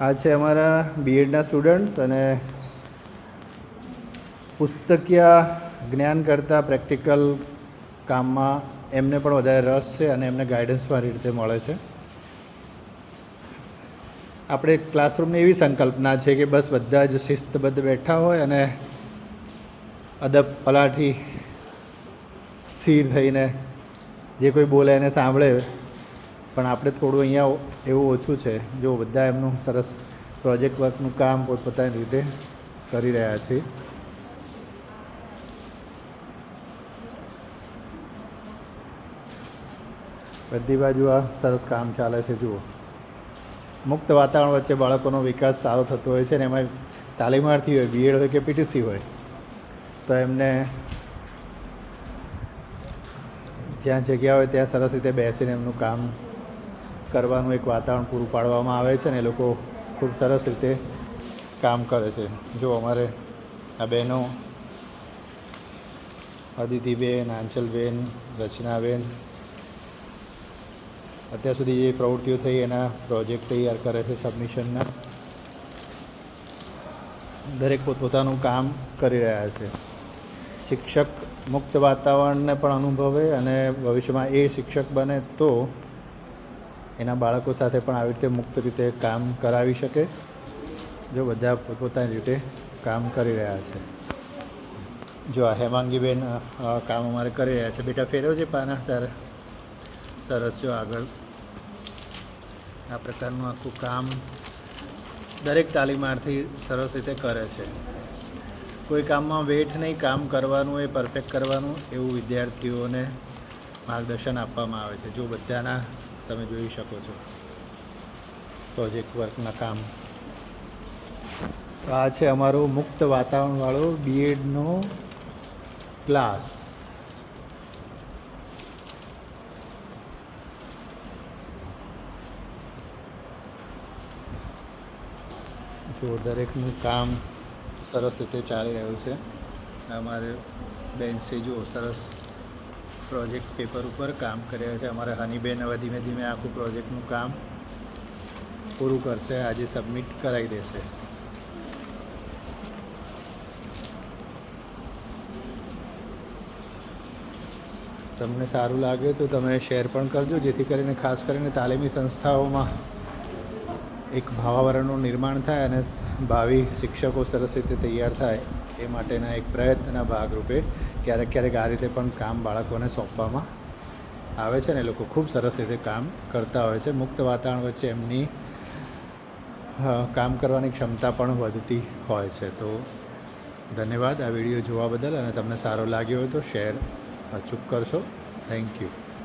આ છે અમારા બીએડના સ્ટુડન્ટ્સ અને પુસ્તકીય જ્ઞાન કરતાં પ્રેક્ટિકલ કામમાં એમને પણ વધારે રસ છે અને એમને ગાઈડન્સ સારી રીતે મળે છે. આપણે ક્લાસરૂમની એવી સંકલ્પના છે કે બસ બધા જ શિસ્તબદ્ધ બેઠા હોય અને અદબ પલાઠી સ્થિર થઈને જે કોઈ બોલે એને સાંભળે પણ આપણે થોડું અહીંયા એવું ઓછું છે. જો બધા એમનું સરસ પ્રોજેક્ટ વર્કનું કામ પોતપોતાની રીતે કરી રહ્યા છે બધી બાજુ આ સરસ કામ ચાલે છે, જુઓ. મુક્ત વાતાવરણ વચ્ચે બાળકોનો વિકાસ સારો થતો હોય છે ને એમાં તાલીમાર્થી હોય બીએડ હોય કે પીટીસી હોય, તો એમને જ્યાં જગ્યા હોય ત્યાં સરસ રીતે બેસીને એમનું કામ કરવાનું એક વાતાવરણ પૂરું પાડવામાં આવે છે ને એ લોકો ખૂબ સરસ રીતે કામ કરે છે. જો અમારે આ બહેનો, અદિતિબેન, આંચલબેન, રચનાબેન, અત્યાર સુધી જે પ્રવૃત્તિઓ થઈ એના પ્રોજેક્ટ તૈયાર કરે છે સબમિશનના, દરેક પોતપોતાનું કામ કરી રહ્યા છે. શિક્ષક મુક્ત વાતાવરણને પણ અનુભવે અને ભવિષ્યમાં એ શિક્ષક બને તો એના બાળકો સાથે પણ આવી રીતે મુક્ત રીતે કામ કરાવી શકે. જો બધા પોતપોતાની રીતે કામ કરી રહ્યા છે. જો આ હેમાંગીબેન કામ અમારે કરી રહ્યા છે. બેટા ફેરવ છે પાના તારે? સરસ, જો આગળ. આ પ્રકારનું આખું કામ દરેક તાલીમાર્થી સરસ રીતે કરે છે. કોઈ કામમાં વેઠ નહીં, કામ કરવાનું એ પરફેક્ટ કરવાનું એવું વિદ્યાર્થીઓને માર્ગદર્શન આપવામાં આવે છે. જો બધાના તમે જોઈ શકો છો. પ્રોજેક્ટ વર્કના કામ. તો આ છે અમારું મુક્ત વાતાવરણવાળો બીએડનો ક્લાસ જો દરેકનું કામ સરસ રીતે ચાલી રહ્યું છે. અમારે બેન જો સરસ પ્રોજેક્ટ પેપર ઉપર કામ કર્યા છે. અમારા હનીબેન હવે ધીમે ધીમે આખું પ્રોજેક્ટનું કામ પૂરું કરશે. આજે સબમિટ કરાવી દેશે. તમને સારું લાગે તો તમે શેર પણ કરજો. જેથી કરીને ખાસ કરીને તાલીમી સંસ્થાઓમાં એક ભાવાવરણનું નિર્માણ થાય અને ભાવિ શિક્ષકો સરસ રીતે તૈયાર થાય એ માટેના એક પ્રયત્નના ભાગરૂપે ક્યારેક ક્યારેક આ રીતે પણ કામ બાળકોને સોંપવામાં આવે છે ને એ લોકો ખૂબ સરસ રીતે કામ કરતા હોય છે. મુક્ત વાતાવરણ વચ્ચે એમની કામ કરવાની ક્ષમતા પણ વધતી હોય છે. તો ધન્યવાદ આ વીડિયો જોવા બદલ અને તમને સારો લાગ્યો હોય તો શેર અચૂક કરશો. Thank you.